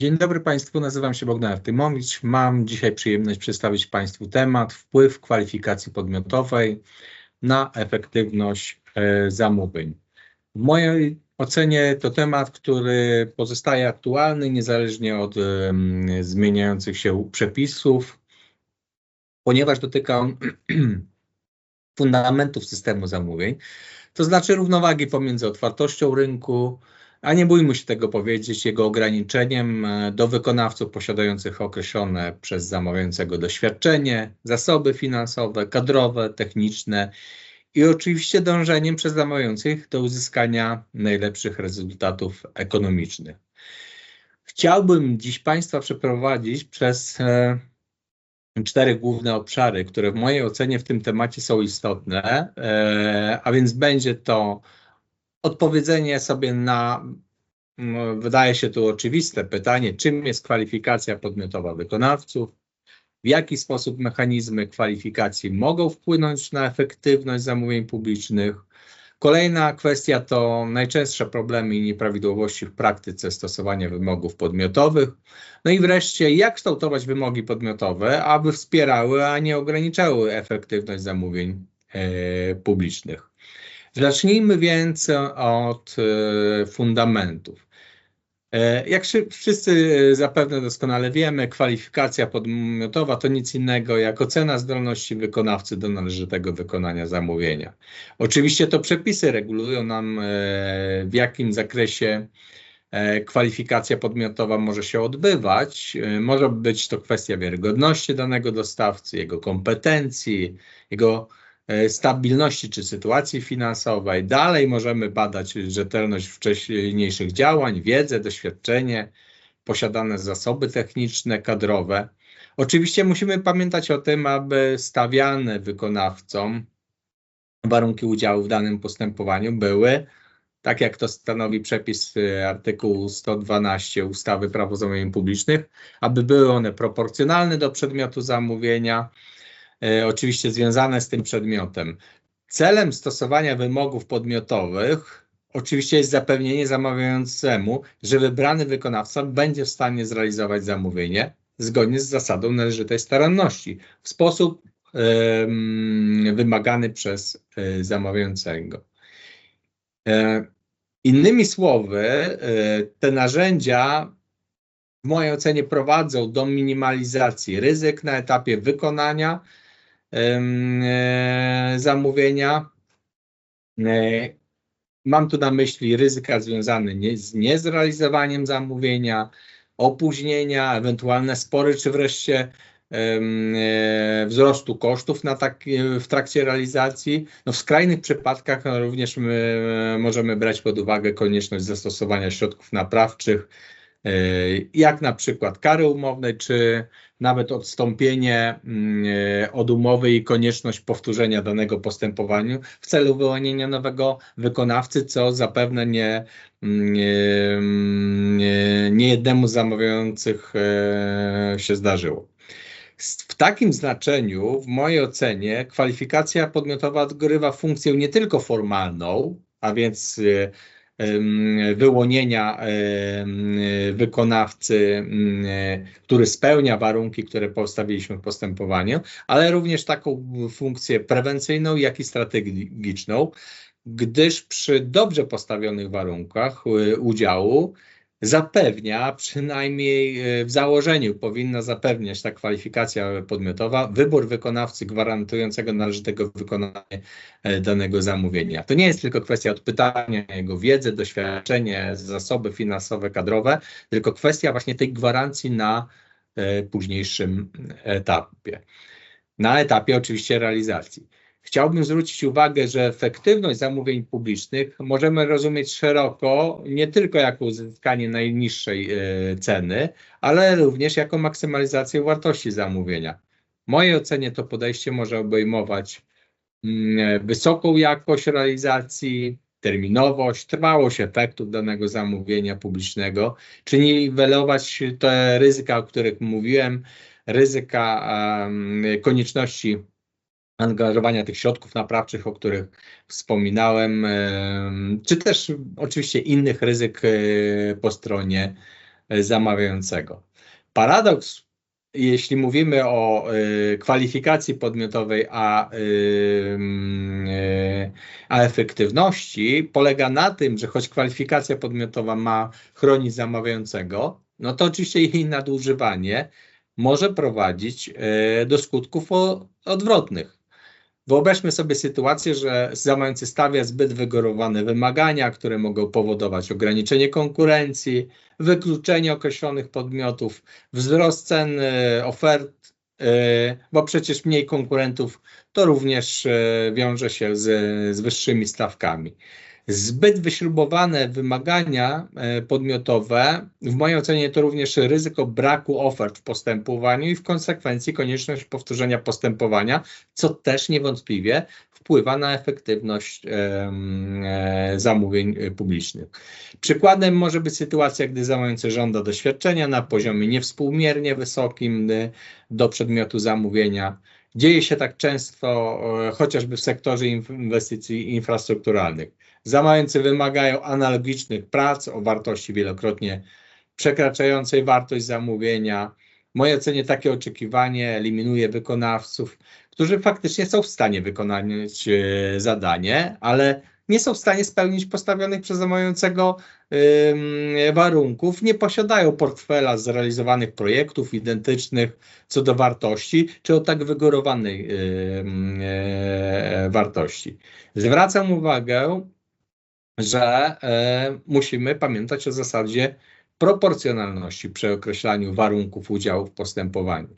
Dzień dobry Państwu, nazywam się Bogdan Artymowicz. Mam dzisiaj przyjemność przedstawić Państwu temat wpływ kwalifikacji podmiotowej na efektywność e, zamówień. W mojej ocenie to temat, który pozostaje aktualny niezależnie od zmieniających się przepisów, ponieważ dotyka on fundamentów systemu zamówień, to znaczy równowagi pomiędzy otwartością rynku, a nie bójmy się tego powiedzieć, jego ograniczeniem e, do wykonawców posiadających określone przez zamawiającego doświadczenie, zasoby finansowe, kadrowe, techniczne i oczywiście dążeniem przez zamawiających do uzyskania najlepszych rezultatów ekonomicznych. Chciałbym dziś Państwa przeprowadzić przez e, cztery główne obszary, które w mojej ocenie w tym temacie są istotne, e, a więc będzie to odpowiedzenie sobie na, no, wydaje się tu oczywiste pytanie, czym jest kwalifikacja podmiotowa wykonawców, w jaki sposób mechanizmy kwalifikacji mogą wpłynąć na efektywność zamówień publicznych. Kolejna kwestia to najczęstsze problemy i nieprawidłowości w praktyce stosowania wymogów podmiotowych. No i wreszcie, jak kształtować wymogi podmiotowe, aby wspierały, a nie ograniczały efektywność zamówień e, publicznych. Zacznijmy więc od e, fundamentów. E, jak wszyscy zapewne doskonale wiemy, kwalifikacja podmiotowa to nic innego jak ocena zdolności wykonawcy do należytego wykonania zamówienia. Oczywiście to przepisy regulują nam, e, w jakim zakresie kwalifikacja podmiotowa może się odbywać. Może być to kwestia wiarygodności danego dostawcy, jego kompetencji, jego E, stabilności czy sytuacji finansowej. Dalej możemy badać rzetelność wcześniejszych działań, wiedzę, doświadczenie, posiadane zasoby techniczne, kadrowe. Oczywiście musimy pamiętać o tym, aby stawiane wykonawcom warunki udziału w danym postępowaniu były, tak jak to stanowi przepis e, artykułu 112 ustawy Prawo zamówień publicznych, aby były one proporcjonalne do przedmiotu zamówienia, E, oczywiście związane z tym przedmiotem. Celem stosowania wymogów podmiotowych oczywiście jest zapewnienie zamawiającemu, że wybrany wykonawca będzie w stanie zrealizować zamówienie zgodnie z zasadą należytej staranności w sposób wymagany przez y, zamawiającego. E, innymi słowy, te narzędzia w mojej ocenie prowadzą do minimalizacji ryzyk na etapie wykonania E, zamówienia. E, mam tu na myśli ryzyka związane z niezrealizowaniem zamówienia, opóźnienia, ewentualne spory, czy wreszcie e, wzrostu kosztów na tak, w trakcie realizacji. No w skrajnych przypadkach również my możemy brać pod uwagę konieczność zastosowania środków naprawczych, jak na przykład kary umowne, czy nawet odstąpienie mm, e, od umowy i konieczność powtórzenia danego postępowania w celu wyłonienia nowego wykonawcy, co zapewne nie, mm, nie, mm, nie jednemu z zamawiających e, się zdarzyło. W takim znaczeniu, w mojej ocenie, kwalifikacja podmiotowa odgrywa funkcję nie tylko formalną, a więc e, wyłonienia wykonawcy, który spełnia warunki, które postawiliśmy w postępowaniu, ale również taką funkcję prewencyjną, jak i strategiczną, gdyż przy dobrze postawionych warunkach y, udziału zapewnia, przynajmniej e, w założeniu powinna zapewniać ta kwalifikacja podmiotowa, wybór wykonawcy gwarantującego należytego wykonania e, danego zamówienia. To nie jest tylko kwestia odpytania jego wiedzy, doświadczenie, zasoby finansowe, kadrowe, tylko kwestia właśnie tej gwarancji na e, późniejszym etapie. Na etapie oczywiście realizacji. Chciałbym zwrócić uwagę, że efektywność zamówień publicznych możemy rozumieć szeroko, nie tylko jako uzyskanie najniższej e, ceny, ale również jako maksymalizację wartości zamówienia. W mojej ocenie to podejście może obejmować mm, wysoką jakość realizacji, terminowość, trwałość efektów danego zamówienia publicznego, czy niwelować te ryzyka, o których mówiłem, ryzyka konieczności angażowania tych środków naprawczych, o których wspominałem, czy też oczywiście innych ryzyk e, po stronie zamawiającego. Paradoks, jeśli mówimy o kwalifikacji podmiotowej, a, a efektywności, polega na tym, że choć kwalifikacja podmiotowa ma chronić zamawiającego, no to oczywiście jej nadużywanie może prowadzić do skutków odwrotnych. Wyobraźmy sobie sytuację, że zamawiający stawia zbyt wygórowane wymagania, które mogą powodować ograniczenie konkurencji, wykluczenie określonych podmiotów, wzrost cen e, ofert, e, bo przecież mniej konkurentów to również e, wiąże się z, z wyższymi stawkami. Zbyt wyśrubowane wymagania e, podmiotowe, w mojej ocenie to również ryzyko braku ofert w postępowaniu i w konsekwencji konieczność powtórzenia postępowania, co też niewątpliwie wpływa na efektywność e, zamówień publicznych. Przykładem może być sytuacja, gdy zamawiający żąda doświadczenia na poziomie niewspółmiernie wysokim e, do przedmiotu zamówienia. Dzieje się tak często chociażby w sektorze inwestycji infrastrukturalnych. Zamawiający wymagają analogicznych prac o wartości wielokrotnie przekraczającej wartość zamówienia. W mojej ocenie takie oczekiwanie eliminuje wykonawców, którzy faktycznie są w stanie wykonać e, zadanie, ale nie są w stanie spełnić postawionych przez zamawiającego warunków, nie posiadają portfela zrealizowanych projektów identycznych co do wartości, czy o tak wygórowanej e, wartości. Zwracam uwagę, że e, musimy pamiętać o zasadzie proporcjonalności przy określaniu warunków udziału w postępowaniu.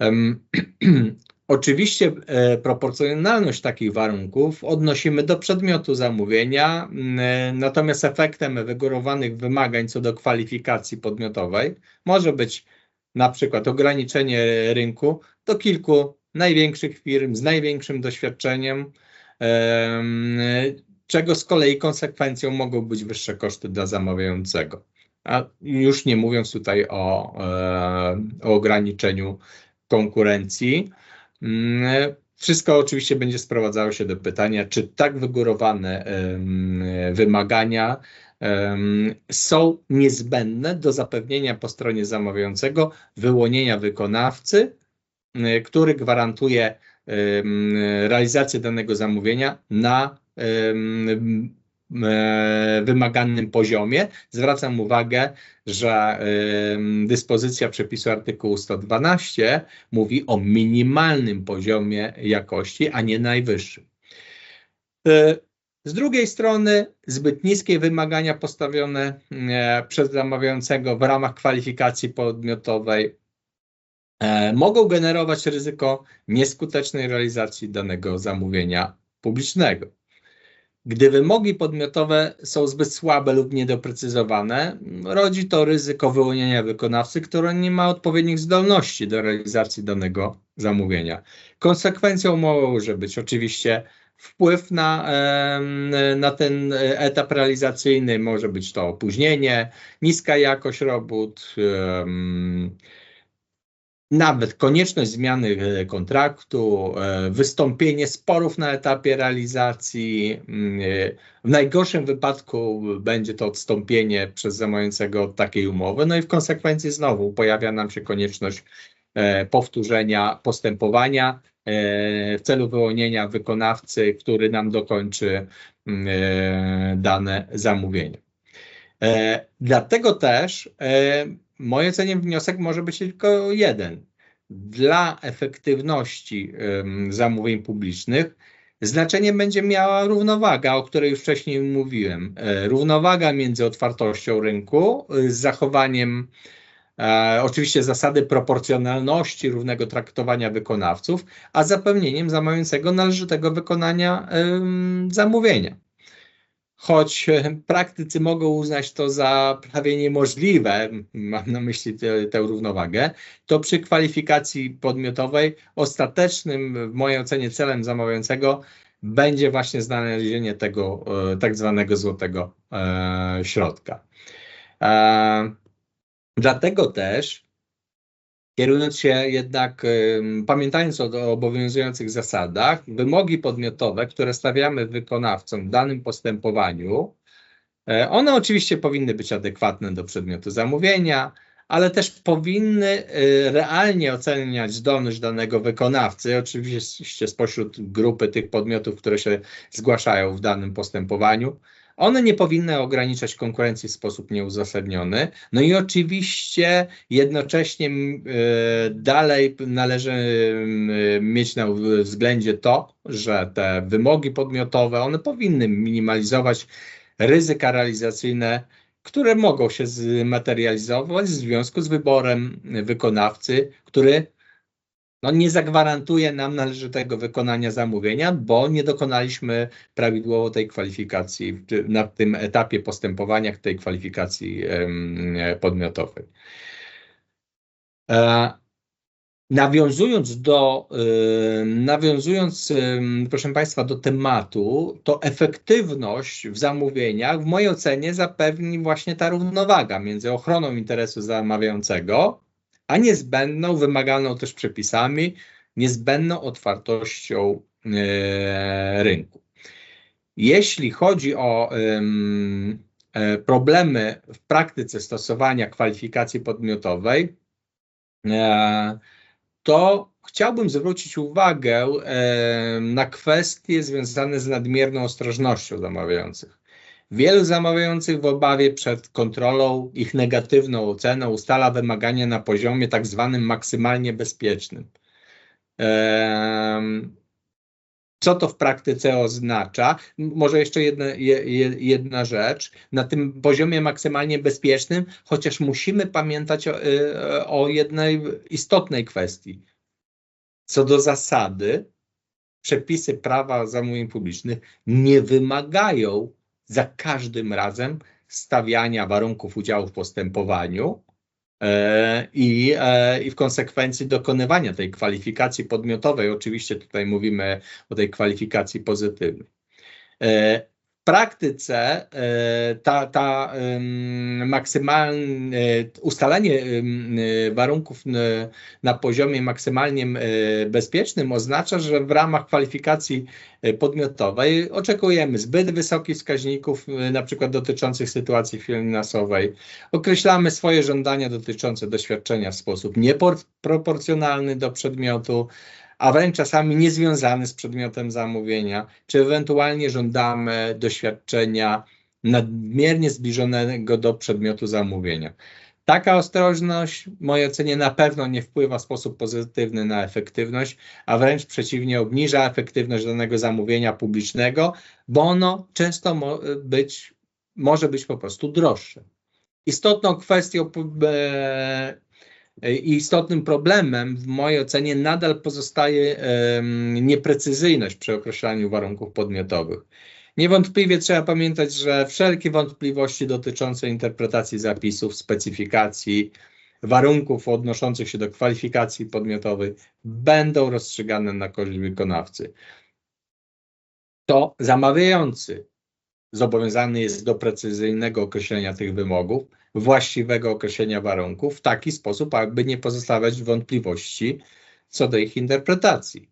Oczywiście e, proporcjonalność takich warunków odnosimy do przedmiotu zamówienia, e, natomiast efektem wygórowanych wymagań co do kwalifikacji podmiotowej może być na przykład ograniczenie rynku do kilku największych firm z największym doświadczeniem, czego z kolei konsekwencją mogą być wyższe koszty dla zamawiającego. A już nie mówiąc tutaj o, e, o ograniczeniu konkurencji. Mm, wszystko oczywiście będzie sprowadzało się do pytania, czy tak wygórowane wymagania są niezbędne do zapewnienia po stronie zamawiającego wyłonienia wykonawcy, który gwarantuje realizację danego zamówienia na wymaganym poziomie. Zwracam uwagę, że dyspozycja przepisu artykułu 112 mówi o minimalnym poziomie jakości, a nie najwyższym. E, z drugiej strony zbyt niskie wymagania postawione e, przez zamawiającego w ramach kwalifikacji podmiotowej e, mogą generować ryzyko nieskutecznej realizacji danego zamówienia publicznego. Gdy wymogi podmiotowe są zbyt słabe lub niedoprecyzowane, rodzi to ryzyko wyłonienia wykonawcy, który nie ma odpowiednich zdolności do realizacji danego zamówienia. Konsekwencją może być oczywiście wpływ na, na ten etap realizacyjny, może być to opóźnienie, niska jakość robót, nawet konieczność zmiany e, kontraktu, e, wystąpienie sporów na etapie realizacji. Mm, e, w najgorszym wypadku będzie to odstąpienie przez zamawiającego od takiej umowy, no i w konsekwencji znowu pojawia nam się konieczność powtórzenia postępowania w celu wyłonienia wykonawcy, który nam dokończy mm, dane zamówienie. Dlatego też moim zdaniem wniosek może być tylko jeden. Dla efektywności zamówień publicznych znaczenie będzie miała równowaga, o której już wcześniej mówiłem. E, równowaga między otwartością rynku, z zachowaniem e, oczywiście zasady proporcjonalności, równego traktowania wykonawców, a zapewnieniem zamawiającego należytego wykonania zamówienia choć e, praktycy mogą uznać to za prawie niemożliwe, mam na myśli tę równowagę, to przy kwalifikacji podmiotowej ostatecznym, w mojej ocenie, celem zamawiającego będzie właśnie znalezienie tego e, tak zwanego złotego e, środka. Dlatego też Kierując się jednak, pamiętając o obowiązujących zasadach, wymogi podmiotowe, które stawiamy wykonawcom w danym postępowaniu, E, one oczywiście powinny być adekwatne do przedmiotu zamówienia, ale też powinny e, realnie oceniać zdolność danego wykonawcy, oczywiście spośród grupy tych podmiotów, które się zgłaszają w danym postępowaniu. One nie powinny ograniczać konkurencji w sposób nieuzasadniony. No i oczywiście jednocześnie e, dalej należy mieć na względzie to, że te wymogi podmiotowe, one powinny minimalizować ryzyka realizacyjne, które mogą się zmaterializować w związku z wyborem wykonawcy, który no, nie zagwarantuje nam należytego wykonania zamówienia, bo nie dokonaliśmy prawidłowo tej kwalifikacji na tym etapie postępowania tej kwalifikacji podmiotowej. E, Nawiązując do, nawiązując, proszę Państwa, do tematu, to efektywność w zamówieniach w mojej ocenie zapewni właśnie ta równowaga między ochroną interesu zamawiającego, a niezbędną, wymaganą też przepisami, niezbędną otwartością e, rynku. Jeśli chodzi o e, problemy w praktyce stosowania kwalifikacji podmiotowej, e, to chciałbym zwrócić uwagę na kwestie związane z nadmierną ostrożnością zamawiających. Wielu zamawiających w obawie przed kontrolą ich negatywną oceną ustala wymagania na poziomie tak zwanym maksymalnie bezpiecznym. Co to w praktyce oznacza? Może jeszcze jedna, jedna rzecz. Na tym poziomie maksymalnie bezpiecznym, chociaż musimy pamiętać o, y, o jednej istotnej kwestii. Co do zasady, przepisy prawa zamówień publicznych nie wymagają za każdym razem stawiania warunków udziału w postępowaniu, E, i, e, i w konsekwencji dokonywania tej kwalifikacji podmiotowej. Oczywiście tutaj mówimy o tej kwalifikacji pozytywnej. E, praktyce e, ta, ta maksymalne ustalenie warunków na poziomie maksymalnie bezpiecznym oznacza, że w ramach kwalifikacji e, podmiotowej oczekujemy zbyt wysokich wskaźników, e, na przykład dotyczących sytuacji finansowej. Określamy swoje żądania dotyczące doświadczenia w sposób nieproporcjonalny do przedmiotu a wręcz czasami niezwiązany z przedmiotem zamówienia, czy ewentualnie żądamy doświadczenia nadmiernie zbliżonego do przedmiotu zamówienia. Taka ostrożność, w mojej ocenie, na pewno nie wpływa w sposób pozytywny na efektywność, a wręcz przeciwnie, obniża efektywność danego zamówienia publicznego, bo ono często mo być, może być po prostu droższe. Istotną kwestią e, i istotnym problemem w mojej ocenie nadal pozostaje nieprecyzyjność przy określaniu warunków podmiotowych. Niewątpliwie trzeba pamiętać, że wszelkie wątpliwości dotyczące interpretacji zapisów, specyfikacji, warunków odnoszących się do kwalifikacji podmiotowej będą rozstrzygane na korzyść wykonawcy. To zamawiający zobowiązany jest do precyzyjnego określenia tych wymogów, właściwego określenia warunków w taki sposób, aby nie pozostawiać wątpliwości co do ich interpretacji.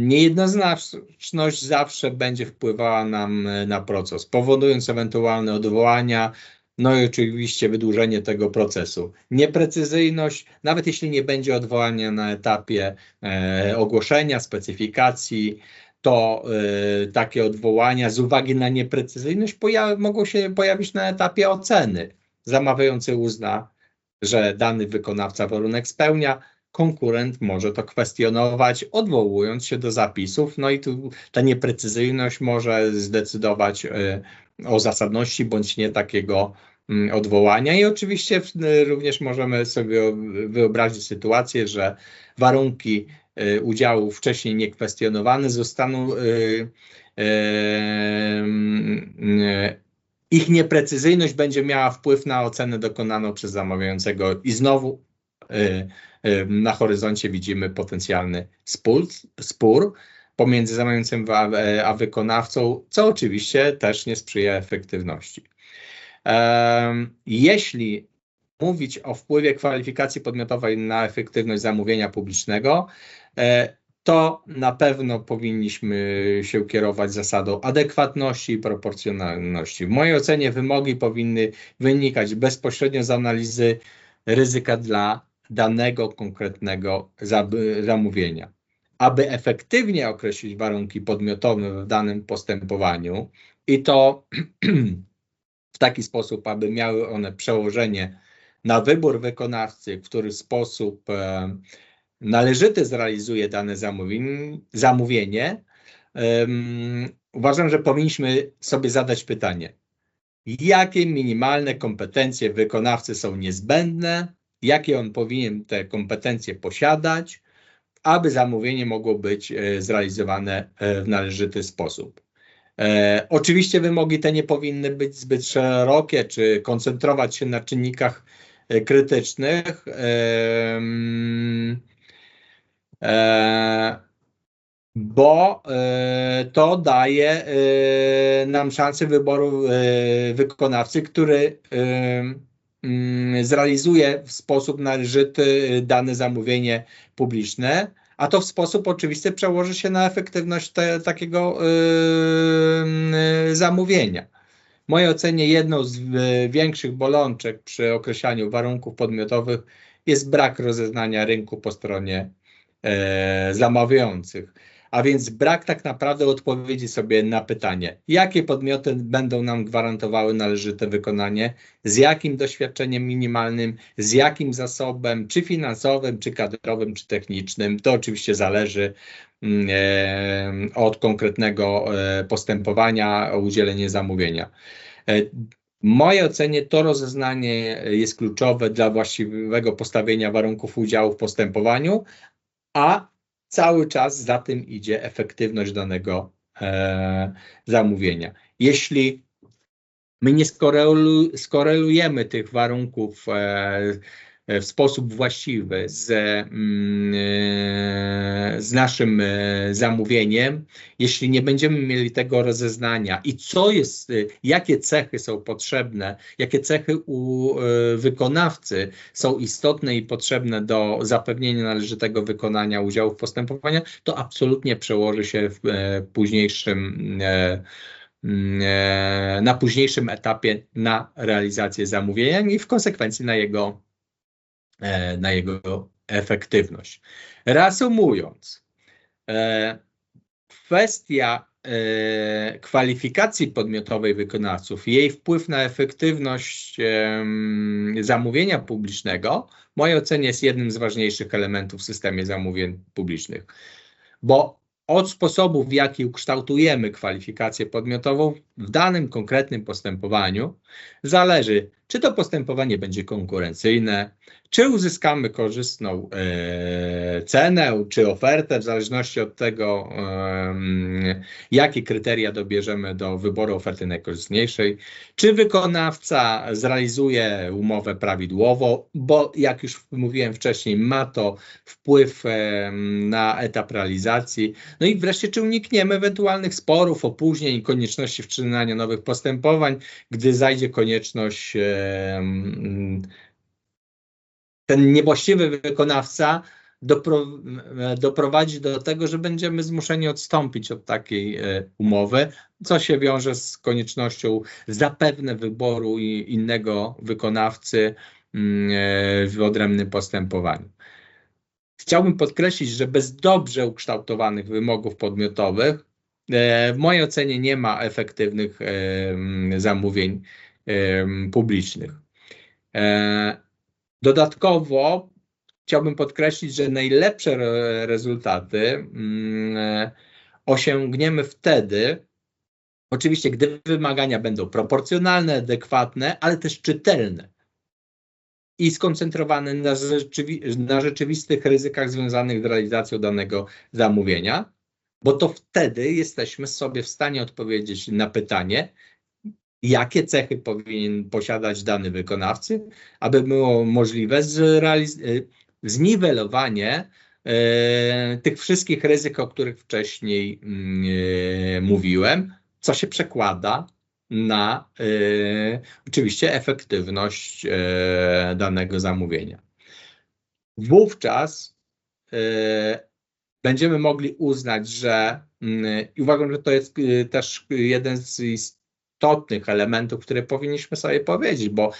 Niejednoznaczność zawsze będzie wpływała nam e, na proces, powodując ewentualne odwołania, no i oczywiście wydłużenie tego procesu. Nieprecyzyjność, nawet jeśli nie będzie odwołania na etapie e, ogłoszenia, specyfikacji, to y, takie odwołania z uwagi na nieprecyzyjność mogą się pojawić na etapie oceny. Zamawiający uzna, że dany wykonawca warunek spełnia, konkurent może to kwestionować, odwołując się do zapisów, no i tu ta nieprecyzyjność może zdecydować y, o zasadności bądź nie takiego y, odwołania i oczywiście y, również możemy sobie wyobrazić sytuację, że warunki udziału wcześniej niekwestionowane zostaną e, e, ich nieprecyzyjność będzie miała wpływ na ocenę dokonaną przez zamawiającego i znowu na horyzoncie widzimy potencjalny spór, spór pomiędzy zamawiającym a, a wykonawcą, co oczywiście też nie sprzyja efektywności. Jeśli mówić o wpływie kwalifikacji podmiotowej na efektywność zamówienia publicznego, E, to na pewno powinniśmy się kierować zasadą adekwatności i proporcjonalności. W mojej ocenie wymogi powinny wynikać bezpośrednio z analizy ryzyka dla danego konkretnego zamówienia. Aby efektywnie określić warunki podmiotowe w danym postępowaniu i to w taki sposób, aby miały one przełożenie na wybór wykonawcy, w który sposób e, należyty zrealizuje dane zamówienie, uważam, że powinniśmy sobie zadać pytanie, jakie minimalne kompetencje wykonawcy są niezbędne, jakie on powinien te kompetencje posiadać, aby zamówienie mogło być e, zrealizowane e, w należyty sposób. E, oczywiście wymogi te nie powinny być zbyt szerokie, czy koncentrować się na czynnikach krytycznych. E, e, bo e, to daje e, nam szansę wyboru wykonawcy, który mm, zrealizuje w sposób należyty dane zamówienie publiczne a to w sposób oczywisty przełoży się na efektywność te, takiego zamówienia. W mojej ocenie jedną z yy, większych bolączek przy określaniu warunków podmiotowych jest brak rozeznania rynku po stronie yy, zamawiających a więc brak tak naprawdę odpowiedzi sobie na pytanie, jakie podmioty będą nam gwarantowały należyte wykonanie, z jakim doświadczeniem minimalnym, z jakim zasobem, czy finansowym, czy kadrowym, czy technicznym. To oczywiście zależy e, od konkretnego e, postępowania o udzielenie zamówienia. E, w mojej ocenie to rozeznanie jest kluczowe dla właściwego postawienia warunków udziału w postępowaniu, a cały czas za tym idzie efektywność danego e, zamówienia. Jeśli my nie skorelujemy tych warunków e, E, w sposób właściwy z, mm, e, z naszym e, zamówieniem, jeśli nie będziemy mieli tego rozeznania. I co jest, jakie cechy są potrzebne, jakie cechy u wykonawcy są istotne i potrzebne do zapewnienia należytego wykonania udziału w postępowaniu, to absolutnie przełoży się w późniejszym mm, na późniejszym etapie na realizację zamówienia i w konsekwencji na jego E, na jego efektywność. Reasumując, e, kwestia e, kwalifikacji podmiotowej wykonawców jej wpływ na efektywność zamówienia publicznego, w mojej ocenie jest jednym z ważniejszych elementów w systemie zamówień publicznych, bo od sposobu, w jaki ukształtujemy kwalifikację podmiotową w danym konkretnym postępowaniu, zależy, czy to postępowanie będzie konkurencyjne, czy uzyskamy korzystną e, cenę, czy ofertę, w zależności od tego, e, jakie kryteria dobierzemy do wyboru oferty najkorzystniejszej, czy wykonawca zrealizuje umowę prawidłowo, bo jak już mówiłem wcześniej, ma to wpływ e, na etap realizacji. No i wreszcie, czy unikniemy ewentualnych sporów, opóźnień konieczności wszczynania nowych postępowań, gdy zajdzie konieczność ten niewłaściwy wykonawca dopro, doprowadzi do tego, że będziemy zmuszeni odstąpić od takiej e, umowy, co się wiąże z koniecznością zapewne wyboru innego wykonawcy mm, e, w odrębnym postępowaniu. Chciałbym podkreślić, że bez dobrze ukształtowanych wymogów podmiotowych w mojej ocenie nie ma efektywnych zamówień publicznych. Dodatkowo chciałbym podkreślić, że najlepsze rezultaty mm, osiągniemy wtedy, oczywiście, gdy wymagania będą proporcjonalne, adekwatne, ale też czytelne i skoncentrowane na rzeczywistych ryzykach związanych z realizacją danego zamówienia, bo to wtedy jesteśmy sobie w stanie odpowiedzieć na pytanie, jakie cechy powinien posiadać dany wykonawcy, aby było możliwe y, zniwelowanie e, tych wszystkich ryzyk, o których wcześniej e, mówiłem, co się przekłada na oczywiście efektywność danego zamówienia. Wówczas będziemy mogli uznać, że mm, i uważam, że to jest y, też jeden z istotnych elementów, które powinniśmy sobie powiedzieć, bo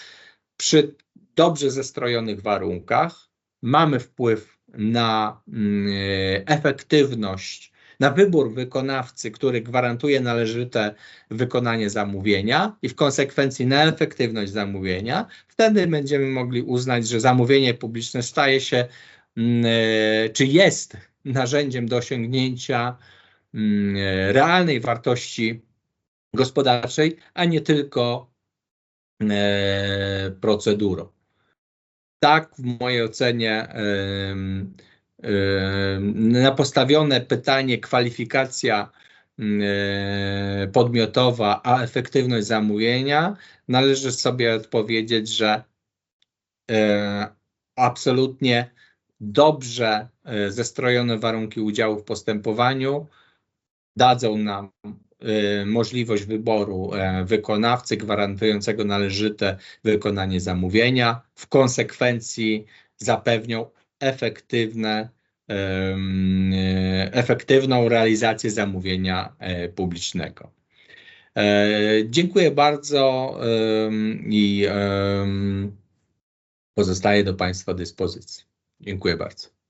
przy dobrze zestrojonych warunkach mamy wpływ na mm, efektywność, na wybór wykonawcy, który gwarantuje należyte wykonanie zamówienia i w konsekwencji na efektywność zamówienia, wtedy będziemy mogli uznać, że zamówienie publiczne staje się, mm, czy jest narzędziem do osiągnięcia mm, realnej wartości gospodarczej, a nie tylko e, procedurą. Tak, w mojej ocenie, na postawione pytanie kwalifikacja mm, e, podmiotowa, a efektywność zamówienia, należy sobie odpowiedzieć, że e, absolutnie dobrze e, zestrojone warunki udziału w postępowaniu dadzą nam e, możliwość wyboru e, wykonawcy gwarantującego należyte wykonanie zamówienia. W konsekwencji zapewnią efektywne, efektywną realizację zamówienia publicznego. Dziękuję bardzo i pozostaję do Państwa dyspozycji. Dziękuję bardzo.